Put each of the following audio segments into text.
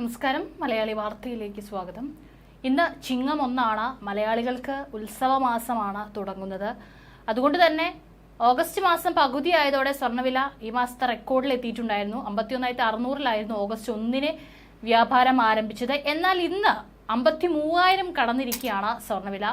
നമസ്കാരം. മലയാളി വാർത്തയിലേക്ക് സ്വാഗതം. ഇന്ന് ചിങ്ങം ഒന്നാണ് മലയാളികൾക്ക് ഉത്സവമാസമാണ് തുടങ്ങുന്നത്. അതുകൊണ്ട് തന്നെ ഓഗസ്റ്റ് മാസം പകുതി ആയതോടെ സ്വർണവില ഈ മാസത്തെ റെക്കോർഡിൽ എത്തിയിട്ടുണ്ടായിരുന്നു. അമ്പത്തിയൊന്നായിരത്തി അറുന്നൂറിലായിരുന്നു ഓഗസ്റ്റ് ഒന്നിന് വ്യാപാരം ആരംഭിച്ചത്. എന്നാൽ ഇന്ന് അമ്പത്തി മൂവായിരം കടന്നിരിക്കുകയാണ് സ്വർണവില.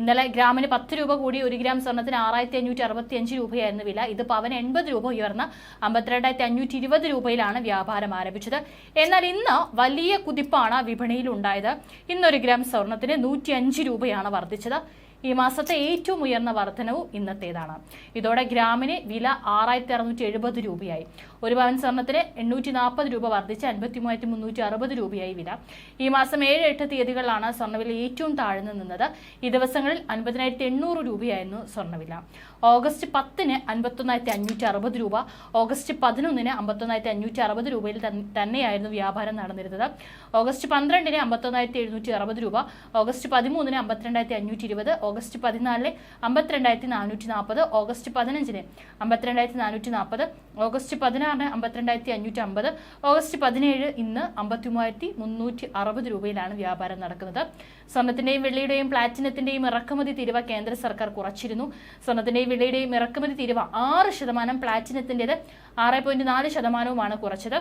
ഇന്നലെ ഗ്രാമിന് പത്ത് രൂപ കൂടി ഒരു ഗ്രാം സ്വർണത്തിന് ആറായിരത്തി അഞ്ഞൂറ്റി അറുപത്തി അഞ്ച് രൂപയായിരുന്നു വില. ഇത് പവൻ എൺപത് രൂപ ഉയർന്ന് അമ്പത്തിരണ്ടായിരത്തി അഞ്ഞൂറ്റി ഇരുപത് രൂപയിലാണ് വ്യാപാരം ആരംഭിച്ചത്. എന്നാൽ ഇന്ന് വലിയ കുതിപ്പാണ് വിപണിയിൽ ഉണ്ടായത്. ഇന്നൊരു ഗ്രാം സ്വർണത്തിന് നൂറ്റി രൂപയാണ് വർദ്ധിച്ചത്. ഈ മാസത്തെ ഏറ്റവും ഉയർന്ന വർധനവും ഇന്നത്തേതാണ്. ഇതോടെ ഗ്രാമിന് വില ആറായിരത്തി അറുന്നൂറ്റി എഴുപത് രൂപയായി. ഒരു പവൻ സ്വർണത്തിന് എണ്ണൂറ്റി നാൽപ്പത് രൂപ വർദ്ധിച്ച് അൻപത്തി മൂവായിരത്തി മുന്നൂറ്റി അറുപത് രൂപയായി വില. ഈ മാസം ഏഴ് എട്ട് തീയതികളിലാണ് സ്വർണവില ഏറ്റവും താഴ്ന്നു നിന്നത്. ഈ ദിവസങ്ങളിൽ അൻപതിനായിരത്തി എണ്ണൂറ് രൂപയായിരുന്നു സ്വർണവില ഓഗസ്റ്റ് പത്തിന് അൻപത്തൊന്നായിരത്തി അഞ്ഞൂറ്റി അറുപത് രൂപ ഓഗസ്റ്റ് പതിനൊന്നിന് അമ്പത്തൊന്നായിരത്തി അഞ്ഞൂറ്റി അറുപത് രൂപയിൽ തന്നെയായിരുന്നു വ്യാപാരം നടന്നിരുന്നത്. ഓഗസ്റ്റ് പന്ത്രണ്ടിന് അമ്പത്തൊന്നായിരത്തി എഴുന്നൂറ്റി അറുപത് രൂപ ഓഗസ്റ്റ് പതിമൂന്നിന് അമ്പത്തിരണ്ടായിരത്തി അഞ്ഞൂറ്റി ഇരുപത് ഓഗസ്റ്റ് പതിനാലിന് അമ്പത്തിരണ്ടായിരത്തി നാനൂറ്റി നാൽപ്പത് ഓഗസ്റ്റ് പതിനഞ്ചിന് അമ്പത്തിരണ്ടായിരത്തി നാനൂറ്റി നാൽപ്പത് ഓഗസ്റ്റ് പതിനാറിന് അമ്പത്തിരണ്ടായിരത്തി അഞ്ഞൂറ്റി അമ്പത് ഓഗസ്റ്റ് പതിനേഴ് ഇന്ന് അമ്പത്തി മൂവായിരത്തി മുന്നൂറ്റി അറുപത് രൂപയിലാണ് വ്യാപാരം നടക്കുന്നത്. സ്വർണത്തിന്റെയും വെള്ളിയുടെയും പ്ലാറ്റിനത്തിന്റെയും ഇറക്കുമതി തീരുവ കേന്ദ്ര സർക്കാർ കുറച്ചിരുന്നു. സ്വർണത്തിന്റെയും വെള്ളിയുടെയും ഇറക്കുമതി തീരുവ ആറ് ശതമാനം പ്ലാറ്റിനത്തിന്റെത് ആറ് പോയിന്റ് നാല് ശതമാനവുമാണ് കുറച്ചത്.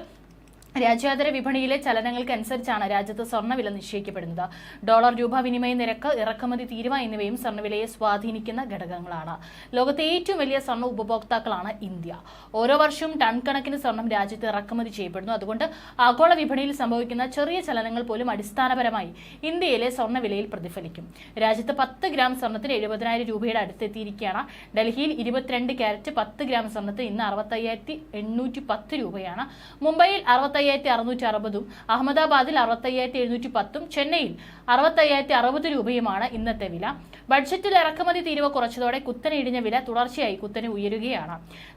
രാജ്യാന്തര വിപണിയിലെ ചലനങ്ങൾക്കനുസരിച്ചാണ് രാജ്യത്ത് സ്വർണവില നിശ്ചയിക്കപ്പെടുന്നത്. ഡോളർ രൂപ വിനിമയ നിരക്ക് ഇറക്കുമതി തീരുവ എന്നിവയും സ്വർണവിലയെ സ്വാധീനിക്കുന്ന ഘടകങ്ങളാണ്. ലോകത്തെ ഏറ്റവും വലിയ സ്വർണ ഉപഭോക്താക്കളാണ് ഇന്ത്യ. ഓരോ വർഷവും ടൺ കണക്കിന് സ്വർണം രാജ്യത്ത് ഇറക്കുമതി ചെയ്യപ്പെടുന്നു. അതുകൊണ്ട് ആഗോള വിപണിയിൽ സംഭവിക്കുന്ന ചെറിയ ചലനങ്ങൾ പോലും അടിസ്ഥാനപരമായി ഇന്ത്യയിലെ സ്വർണവിലയിൽ പ്രതിഫലിക്കും. രാജ്യത്ത് പത്ത് ഗ്രാം സ്വർണത്തിന് എഴുപതിനായിരം രൂപയുടെ അടുത്തെത്തിയിരിക്കുകയാണ്. ഡൽഹിയിൽ ഇരുപത്തിരണ്ട് ക്യാരറ്റ് പത്ത് ഗ്രാം സ്വർണത്തിന് ഇന്ന് അറുപത്തയ്യായിരത്തി എണ്ണൂറ്റി പത്ത് രൂപയാണ്. മുംബൈയിൽ അറുപത്തയ്യായിരത്തി അറുന്നൂറ്റി അറുപതും അഹമ്മദാബാദിൽ അറുപത്തയ്യായിരത്തി എഴുന്നൂറ്റി പത്തും ചെന്നൈയിൽ അറുപത്തയ്യായിരത്തി അറുപത് രൂപയുമാണ് ഇന്നത്തെ വില. ബഡ്ജറ്റിൽ ഇറക്കുമതി തീരുവ കുറച്ചതോടെ കുത്തനെ ഇടിഞ്ഞ വില തുടർച്ചയായി കുത്തനെ ഉയരുകയാണ്.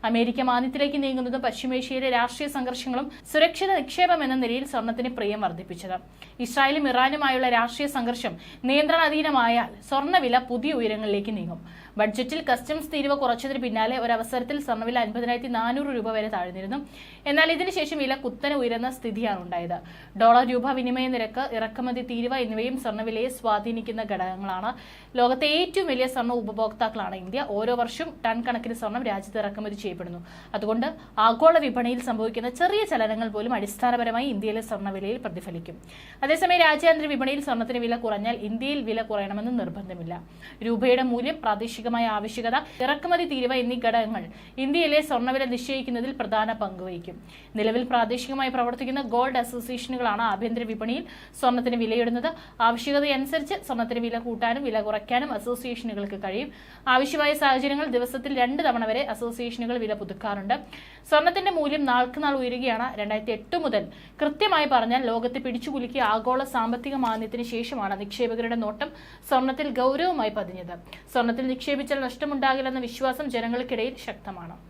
അമേരിക്ക മാന്ദ്യത്തിലേക്ക് നീങ്ങുന്നതും പശ്ചിമേഷ്യയിലെ രാഷ്ട്രീയ സംഘർഷങ്ങളും സുരക്ഷിത നിക്ഷേപം എന്ന നിലയിൽ സ്വർണത്തിന് പ്രിയം വർദ്ധിപ്പിച്ചത്. ഇസ്രായേലും ഇറാനുമായുള്ള രാഷ്ട്രീയ സംഘർഷം നിയന്ത്രണാധീനമായാൽ സ്വർണവില പുതിയ ഉയരങ്ങളിലേക്ക് നീങ്ങും. ബഡ്ജറ്റിൽ കസ്റ്റംസ് തീരുവ കുറച്ചതിന് പിന്നാലെ ഒരവസരത്തിൽ സ്വർണവില അൻപതിനായിരത്തി നാനൂറ് രൂപ വരെ താഴ്ന്നിരുന്നു. എന്നാൽ ഇതിനുശേഷം വില കുത്തനെ ഉയരുന്ന സ്ഥിതിയാണ് ഉണ്ടായത് ഡോളർ രൂപ വിനിമയ നിരക്ക് ഇറക്കുമതി തീരുവ എന്നിവയും സ്വർണവിലയെ സ്വാധീനിക്കുന്ന ഘടകങ്ങളാണ്. ലോകത്തെ ഏറ്റവും വലിയ സ്വർണ ഉപഭോക്താക്കളാണ് ഇന്ത്യ. ഓരോ വർഷവും ടൺ കണക്കിന് സ്വർണം രാജ്യത്ത് ഇറക്കുമതി ചെയ്യപ്പെടുന്നു. അതുകൊണ്ട് ആഗോള വിപണിയിൽ സംഭവിക്കുന്ന ചെറിയ ചലനങ്ങൾ പോലും അടിസ്ഥാനപരമായി ഇന്ത്യയിലെ സ്വർണവിലയിൽ പ്രതിഫലിക്കും. അതേസമയം രാജ്യാന്തര വിപണിയിൽ സ്വർണത്തിന് വില കുറഞ്ഞാൽ ഇന്ത്യയിൽ വില കുറയണമെന്ന് നിർബന്ധമില്ല. രൂപയുടെ മൂല്യം പ്രാദേശികമായ ആവശ്യകത ഇറക്കുമതി തീരുവ എന്നീ ഘടകങ്ങൾ ഇന്ത്യയിലെ സ്വർണവില നിശ്ചയിക്കുന്നതിൽ പ്രധാന പങ്ക് വഹിക്കും. നിലവിൽ പ്രാദേശികമായി പ്രവർത്തിക്കുന്ന ഗോൾഡ് അസോസിയേഷനുകളാണ് ആഭ്യന്തര വിപണിയിൽ സ്വർണത്തിന് വിലയിടുന്നത്. ആവശ്യകതയനുസരിച്ച് സ്വർണത്തിന് വില കൂട്ടാനും വില കുറയ്ക്കാനും അസോസിയേഷനുകൾക്ക് കഴിയും. ആവശ്യമായ സാഹചര്യങ്ങൾ ദിവസത്തിൽ രണ്ട് തവണ വരെ അസോസിയേഷനുകൾ വില പുതുക്കാറുണ്ട്. സ്വർണത്തിന്റെ മൂല്യം നാൾക്ക് നാൾ ഉയരുകയാണ്. രണ്ടായിരത്തി എട്ട് മുതൽ കൃത്യമായി പറഞ്ഞാൽ ലോകത്തെ പിടിച്ചുകുലുക്കിയ ആഗോള സാമ്പത്തിക മാന്ദ്യത്തിന് ശേഷമാണ് നിക്ഷേപകരുടെ നോട്ടം സ്വർണത്തിൽ ഗൗരവമായി പതിഞ്ഞത്. സ്വർണത്തിൽ നിക്ഷേപിച്ചാൽ നഷ്ടമുണ്ടാകില്ലെന്ന വിശ്വാസം ജനങ്ങൾക്കിടയിൽ ശക്തമാണ്.